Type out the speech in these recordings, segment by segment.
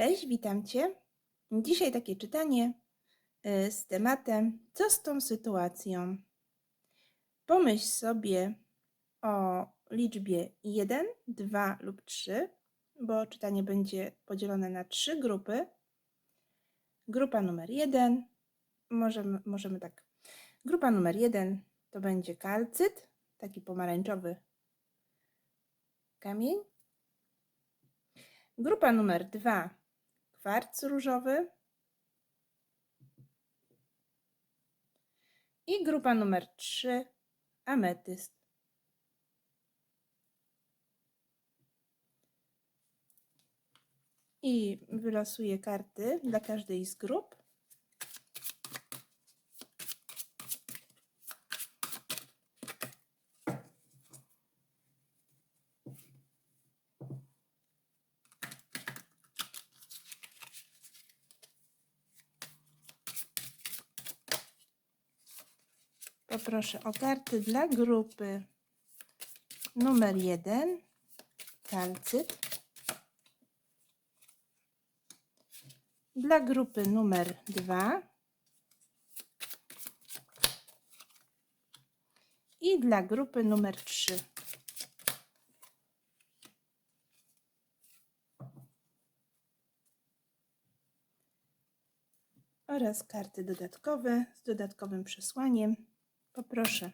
Cześć, witam Cię. Dzisiaj takie czytanie y, z tematem Co z tą sytuacją? Pomyśl sobie o liczbie 1, 2 lub 3, bo czytanie będzie podzielone na trzy grupy. Grupa numer 1, możemy, możemy tak. Grupa numer 1 to będzie kalcyt, taki pomarańczowy kamień. Grupa numer 2 kwarc różowy. I grupa numer 3 ametyst. I wylosuję karty dla każdej z grup. Poproszę o karty dla grupy numer 1, kalcyt. Dla grupy numer 2 i dla grupy numer 3. Oraz karty dodatkowe z dodatkowym przesłaniem. Poproszę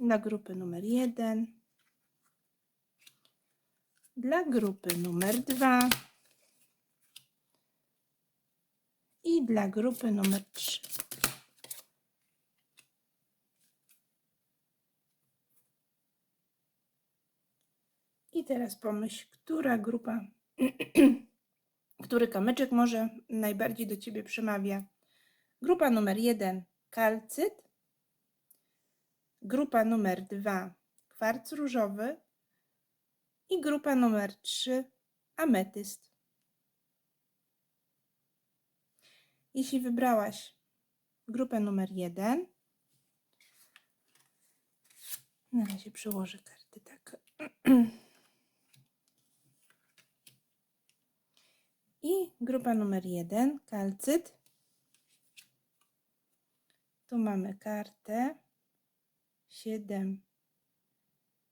dla grupy numer 1, dla grupy numer 2 i dla grupy numer 3. I teraz pomyśl, która grupa, który kamyczek może najbardziej do Ciebie przemawia. Grupa numer 1 kalcyt, grupa numer 2 kwarc różowy i grupa numer 3 ametyst. Jeśli wybrałaś grupę numer 1, na razie przełożę karty tak. I grupa numer 1 kalcyt tu mamy kartę, siedem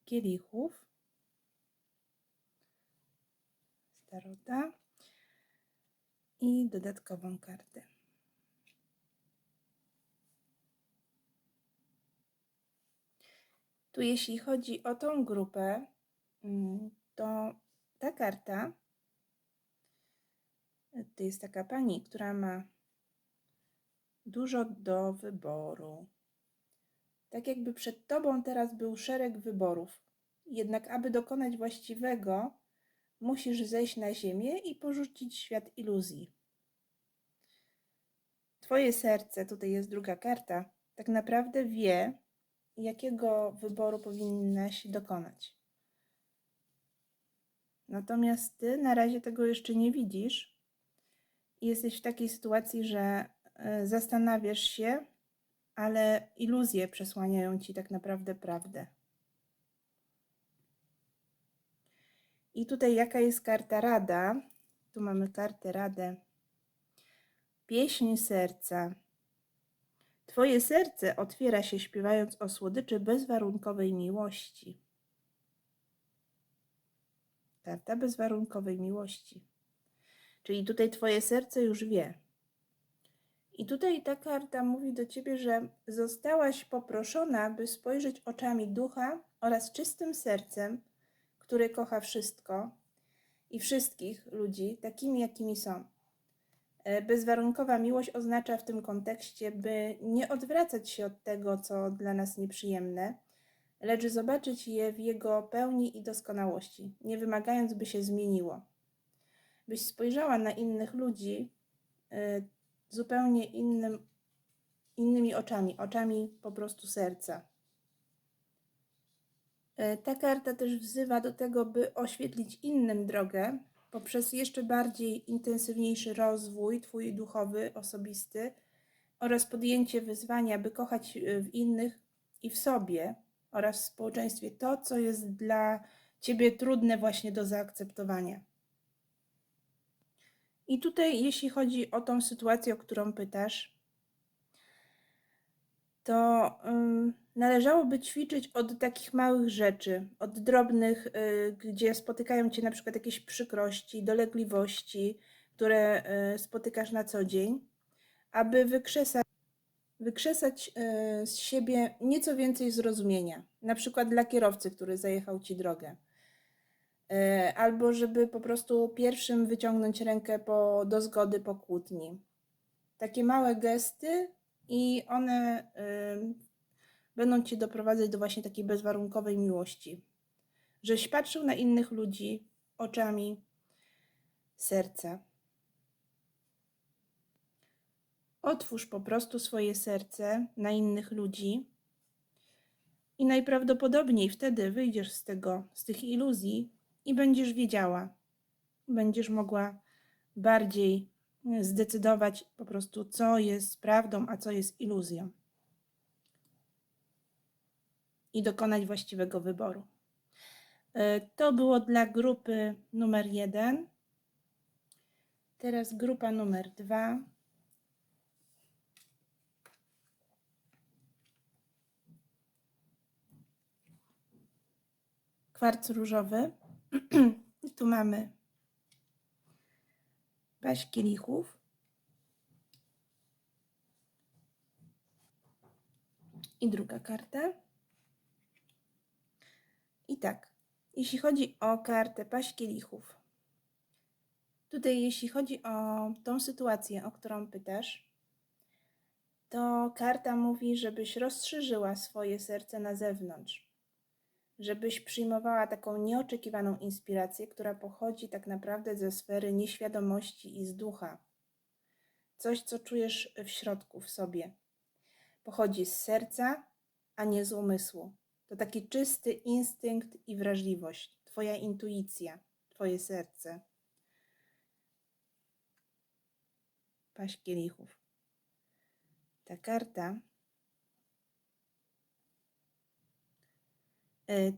kielichów, starota. I dodatkową kartę. Tu jeśli chodzi o tą grupę, mm, to ta karta, to jest taka pani, która ma dużo do wyboru. Tak jakby przed tobą teraz był szereg wyborów. Jednak, aby dokonać właściwego, musisz zejść na ziemię i porzucić świat iluzji. Twoje serce, tutaj jest druga karta, tak naprawdę wie, jakiego wyboru powinnaś dokonać. Natomiast ty na razie tego jeszcze nie widzisz jesteś w takiej sytuacji, że zastanawiasz się, ale iluzje przesłaniają ci tak naprawdę prawdę. I tutaj jaka jest karta rada? Tu mamy kartę radę. Pieśń serca. Twoje serce otwiera się śpiewając o słodyczy bezwarunkowej miłości. Karta bezwarunkowej miłości. Czyli tutaj Twoje serce już wie, i tutaj ta karta mówi do ciebie, że zostałaś poproszona, by spojrzeć oczami ducha oraz czystym sercem, który kocha wszystko i wszystkich ludzi takimi, jakimi są. E, bezwarunkowa miłość oznacza w tym kontekście, by nie odwracać się od tego, co dla nas nieprzyjemne, lecz zobaczyć je w jego pełni i doskonałości, nie wymagając, by się zmieniło. Byś spojrzała na innych ludzi, e, zupełnie innym, innymi oczami, oczami po prostu serca. E, ta karta też wzywa do tego, by oświetlić innym drogę poprzez jeszcze bardziej intensywniejszy rozwój Twój duchowy, osobisty oraz podjęcie wyzwania, by kochać e, w innych i w sobie oraz w społeczeństwie to, co jest dla Ciebie trudne właśnie do zaakceptowania. I tutaj, jeśli chodzi o tą sytuację, o którą pytasz, to ym, należałoby ćwiczyć od takich małych rzeczy, od drobnych, y, gdzie spotykają cię na przykład jakieś przykrości, dolegliwości, które y, spotykasz na co dzień, aby wykrzesać, wykrzesać y, z siebie nieco więcej zrozumienia. Na przykład dla kierowcy, który zajechał ci drogę. Y, Albo żeby po prostu pierwszym wyciągnąć rękę po, do zgody po kłótni. Takie małe gesty i one będą cię doprowadzać do właśnie takiej bezwarunkowej miłości. Żeś patrzył na innych ludzi oczami serca. Otwórz po prostu swoje serce na innych ludzi i najprawdopodobniej wtedy wyjdziesz z tego, z tych iluzji i będziesz wiedziała, będziesz mogła bardziej zdecydować po prostu, co jest prawdą, a co jest iluzją. I dokonać właściwego wyboru. E, To było dla grupy numer jeden. Teraz grupa numer dwa. Kwarc różowy. Tu mamy paść kielichów. I druga karta. I tak, jeśli chodzi o kartę paść kielichów, tutaj jeśli chodzi o tą sytuację, o którą pytasz, to karta mówi, żebyś rozszerzyła swoje serce na zewnątrz, żebyś przyjmowała taką nieoczekiwaną inspirację, która pochodzi tak naprawdę ze sfery nieświadomości i z ducha. Coś, co czujesz w środku, w sobie. Pochodzi z serca, a nie z umysłu. To taki czysty instynkt i wrażliwość, Twoja intuicja, Twoje serce. Paść kielichów. Ta karta.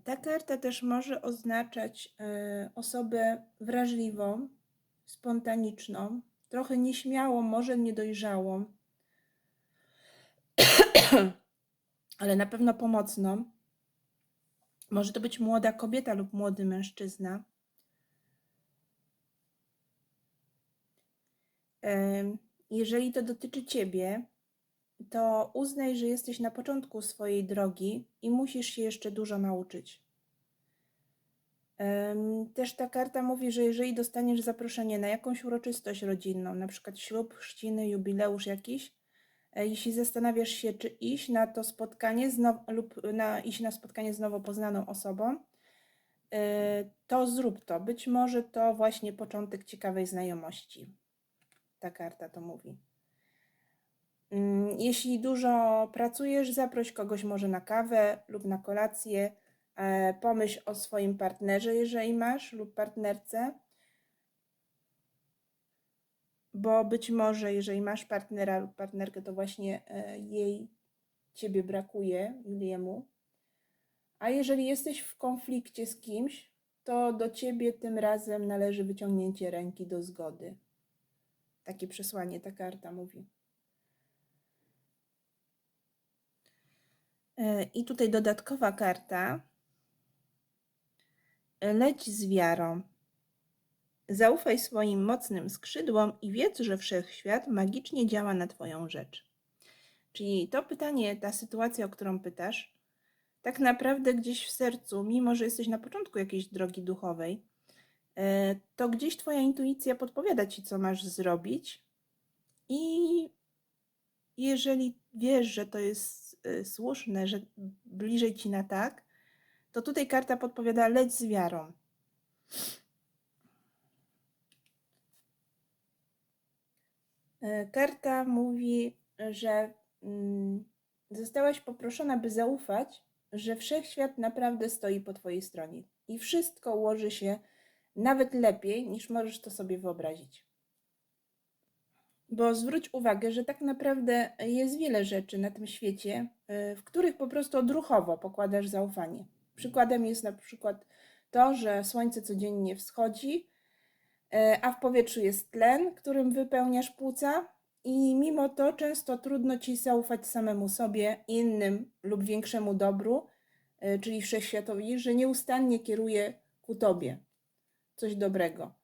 Ta karta też może oznaczać e, osobę wrażliwą, spontaniczną, trochę nieśmiałą, może niedojrzałą, ale na pewno pomocną. Może to być młoda kobieta lub młody mężczyzna. Em, Jeżeli to dotyczy ciebie, to uznaj, że jesteś na początku swojej drogi i musisz się jeszcze dużo nauczyć. Też ta karta mówi, że jeżeli dostaniesz zaproszenie na jakąś uroczystość rodzinną, na przykład ślub, chrzciny, jubileusz jakiś, e, jeśli zastanawiasz się, czy iść na to spotkanie lub na, iść na spotkanie z nowo poznaną osobą, e, to zrób to. Być może to właśnie początek ciekawej znajomości. Ta karta to mówi. Mm, Jeśli dużo pracujesz, zaproś kogoś może na kawę lub na kolację. E, Pomyśl o swoim partnerze, jeżeli masz, lub partnerce. Bo być może, jeżeli masz partnera lub partnerkę, to właśnie e, jej ciebie brakuje, jemu. A jeżeli jesteś w konflikcie z kimś, to do ciebie tym razem należy wyciągnięcie ręki do zgody. Takie przesłanie ta karta mówi. I tutaj dodatkowa karta. E, Leć z wiarą. Zaufaj swoim mocnym skrzydłom i wiedz, że wszechświat magicznie działa na Twoją rzecz. Czyli to pytanie, ta sytuacja, o którą pytasz, tak naprawdę gdzieś w sercu, mimo że jesteś na początku jakiejś drogi duchowej, e, to gdzieś Twoja intuicja podpowiada Ci, co masz zrobić. I jeżeli wiesz, że to jest y, słuszne, że bliżej ci na tak, to tutaj karta podpowiada leć z wiarą. E, Karta mówi, że mm, zostałaś poproszona, by zaufać, że wszechświat naprawdę stoi po twojej stronie i wszystko ułoży się nawet lepiej, niż możesz to sobie wyobrazić. Bo zwróć uwagę, że tak naprawdę jest wiele rzeczy na tym świecie, y, w których po prostu odruchowo pokładasz zaufanie. Przykładem jest na przykład to, że słońce codziennie wschodzi E, a w powietrzu jest tlen, którym wypełniasz płuca, i mimo to często trudno ci zaufać samemu sobie, innym lub większemu dobru, e, czyli wszechświatowi, że nieustannie kieruje ku tobie coś dobrego.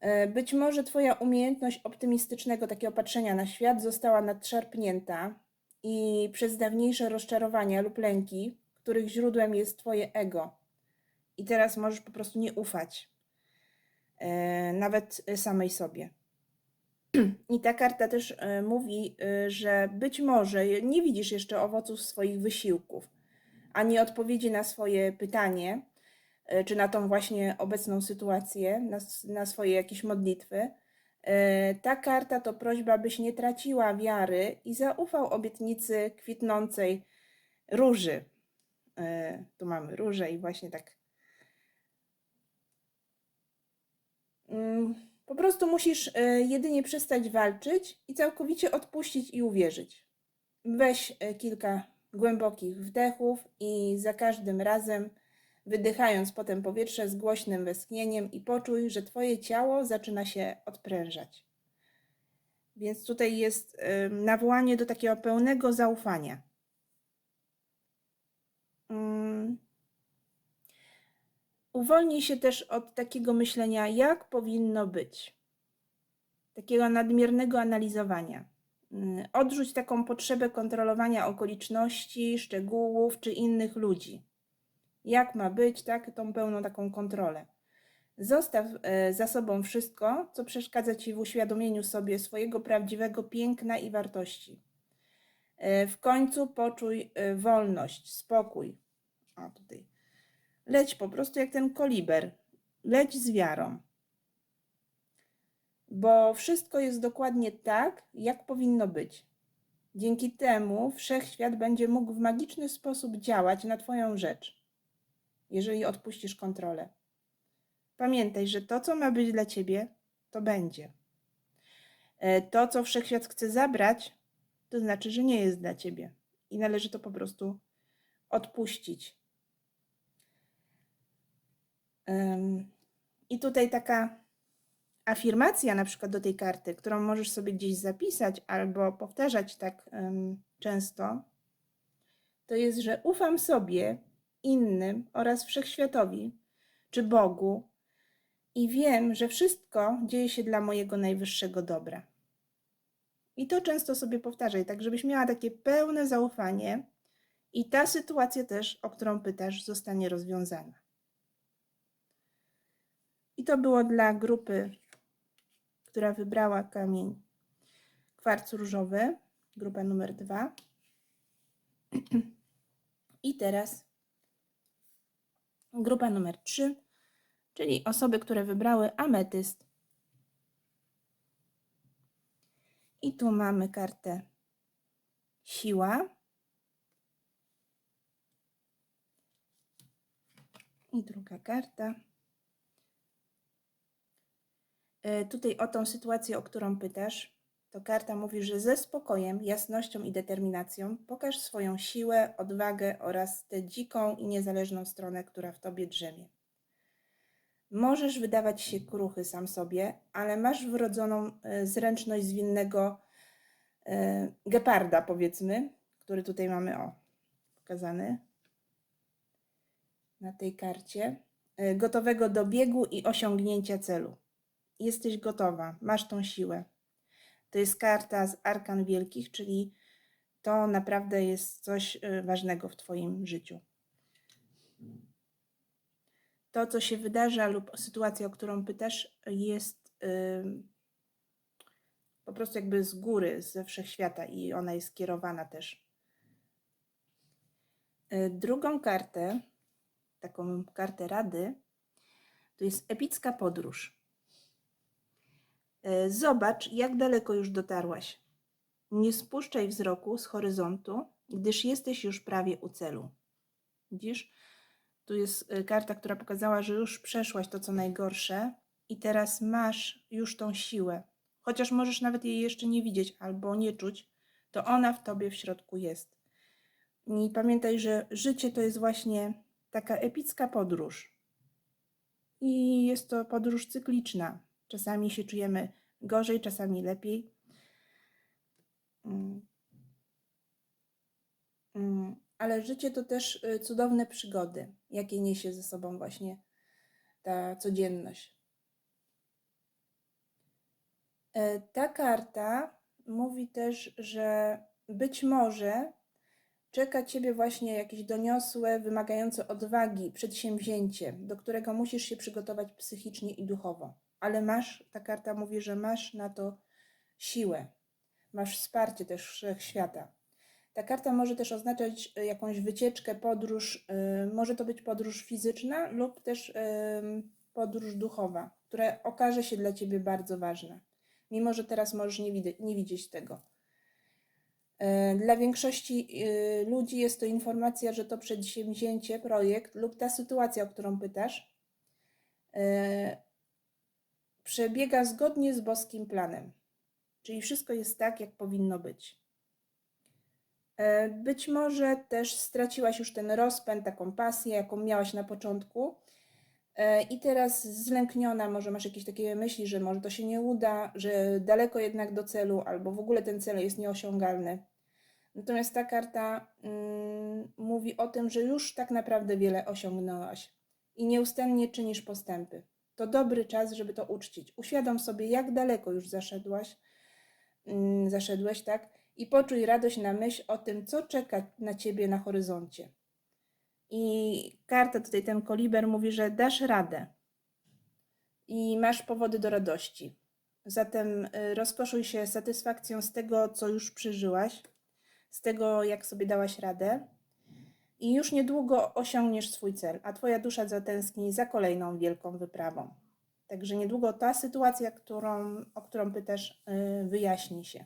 E, Być może Twoja umiejętność optymistycznego takiego patrzenia na świat została nadszarpnięta i przez dawniejsze rozczarowania lub lęki, których źródłem jest Twoje ego. I teraz możesz po prostu nie ufać, e, nawet samej sobie. I ta karta też e, mówi, że być może nie widzisz jeszcze owoców swoich wysiłków, ani odpowiedzi na swoje pytanie, czy na tą właśnie obecną sytuację, na, na swoje jakieś modlitwy. E, Ta karta to prośba, byś nie traciła wiary i zaufał obietnicy kwitnącej róży. E, Tu mamy różę i właśnie tak. Mm, Po prostu musisz e, jedynie przestać walczyć i całkowicie odpuścić i uwierzyć. Weź e, kilka głębokich wdechów i za każdym razem, wydychając potem powietrze z głośnym westchnieniem i poczuj, że Twoje ciało zaczyna się odprężać. Więc tutaj jest nawołanie do takiego pełnego zaufania. Mm. Uwolnij się też od takiego myślenia, jak powinno być, takiego nadmiernego analizowania. Mm, Odrzuć taką potrzebę kontrolowania okoliczności, szczegółów czy innych ludzi. Jak ma być, tak, tą pełną taką kontrolę. Zostaw e, za sobą wszystko, co przeszkadza ci w uświadomieniu sobie swojego prawdziwego piękna i wartości. E, W końcu poczuj e, wolność, spokój. O, tutaj. Leć po prostu jak ten koliber. Leć z wiarą. Bo wszystko jest dokładnie tak, jak powinno być. Dzięki temu wszechświat będzie mógł w magiczny sposób działać na Twoją rzecz, jeżeli odpuścisz kontrolę. Pamiętaj, że to, co ma być dla Ciebie, to będzie. E, To, co wszechświat chce zabrać, to znaczy, że nie jest dla Ciebie i należy to po prostu odpuścić. I tutaj taka afirmacja na przykład do tej karty, którą możesz sobie gdzieś zapisać albo powtarzać tak często, to jest, że ufam sobie, innym oraz wszechświatowi czy Bogu i wiem, że wszystko dzieje się dla mojego najwyższego dobra. I to często sobie powtarzaj, tak żebyś miała takie pełne zaufanie i ta sytuacja też, o którą pytasz, zostanie rozwiązana. I to było dla grupy, która wybrała kamień kwarc różowy, grupa numer dwa. I teraz grupa numer trzy, czyli osoby, które wybrały ametyst. I tu mamy kartę siła. I druga karta. E, Tutaj o tą sytuację, o którą pytasz, to karta mówi, że ze spokojem, jasnością i determinacją pokaż swoją siłę, odwagę oraz tę dziką i niezależną stronę, która w tobie drzemie. Możesz wydawać się kruchy sam sobie, ale masz wrodzoną e, zręczność zwinnego e, geparda, powiedzmy, który tutaj mamy o pokazany na tej karcie, e, gotowego do biegu i osiągnięcia celu jesteś gotowa, masz tą siłę. To jest karta z arkan wielkich, czyli to naprawdę jest coś y, ważnego w Twoim życiu. To, co się wydarza, lub sytuacja, o którą pytasz, jest ym, po prostu jakby z góry, ze wszechświata i ona jest kierowana też. Y, Drugą kartę, taką kartę rady, to jest epicka podróż. E, Zobacz, jak daleko już dotarłaś. Nie spuszczaj wzroku z horyzontu, gdyż jesteś już prawie u celu. Widzisz? Tu jest e, karta, która pokazała, że już przeszłaś to, co najgorsze, i teraz masz już tą siłę. Chociaż możesz nawet jej jeszcze nie widzieć albo nie czuć, to ona w tobie w środku jest. I pamiętaj, że życie to jest właśnie taka epicka podróż. i jest to podróż cykliczna. Czasami się czujemy gorzej, czasami lepiej. Mm. Mm, Ale życie to też y, cudowne przygody, jakie niesie ze sobą właśnie ta codzienność. E, Ta karta mówi też, że być może czeka Ciebie właśnie jakieś doniosłe, wymagające odwagi przedsięwzięcie, do którego musisz się przygotować psychicznie i duchowo. Ale masz, ta karta mówi, że masz na to siłę, masz wsparcie też wszechświata. Ta karta może też oznaczać y, jakąś wycieczkę, podróż, y, może to być podróż fizyczna lub też ym, podróż duchowa, która okaże się dla Ciebie bardzo ważna, mimo że teraz możesz nie, nie widzieć tego. E, Dla większości ludzi jest to informacja, że to przedsięwzięcie, projekt lub ta sytuacja, o którą pytasz, e, przebiega zgodnie z boskim planem. Czyli wszystko jest tak, jak powinno być. E, Być może też straciłaś już ten rozpęd, taką pasję, jaką miałaś na początku. E, I teraz zlękniona, może masz jakieś takie myśli, że może to się nie uda, że daleko jednak do celu, albo w ogóle ten cel jest nieosiągalny. Natomiast ta karta mm, mówi o tym, że już tak naprawdę wiele osiągnęłaś i nieustannie czynisz postępy. To dobry czas, żeby to uczcić. Uświadom sobie, jak daleko już zaszedłaś, mm, zaszedłeś, tak? I poczuj radość na myśl o tym, co czeka na ciebie na horyzoncie. I karta tutaj, ten koliber mówi, że dasz radę i masz powody do radości. Zatem y, rozkoszuj się satysfakcją z tego, co już przeżyłaś, z tego, jak sobie dałaś radę. I już niedługo osiągniesz swój cel, a Twoja dusza zatęskni za kolejną wielką wyprawą. Także niedługo ta sytuacja, którą, o którą pytasz, y, wyjaśni się.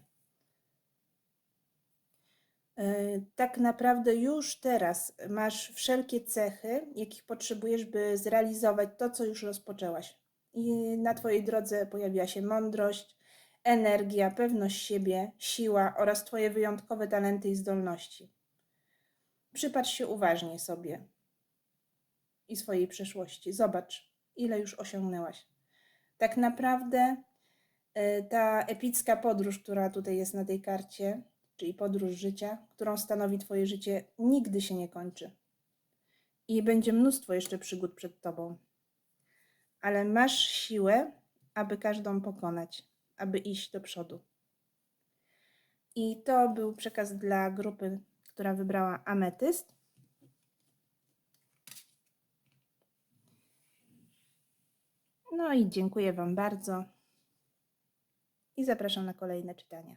Y, Tak naprawdę już teraz masz wszelkie cechy, jakich potrzebujesz, by zrealizować to, co już rozpoczęłaś. I na Twojej drodze pojawiła się mądrość, energia, pewność siebie, siła oraz Twoje wyjątkowe talenty i zdolności. Przypatrz się uważnie sobie i swojej przeszłości. Zobacz, ile już osiągnęłaś. Tak naprawdę y, ta epicka podróż, która tutaj jest na tej karcie, czyli podróż życia, którą stanowi Twoje życie, nigdy się nie kończy. I będzie mnóstwo jeszcze przygód przed Tobą. Ale masz siłę, aby każdą pokonać, aby iść do przodu. I to był przekaz dla grupy, która wybrała ametyst. No i dziękuję Wam bardzo i zapraszam na kolejne czytania.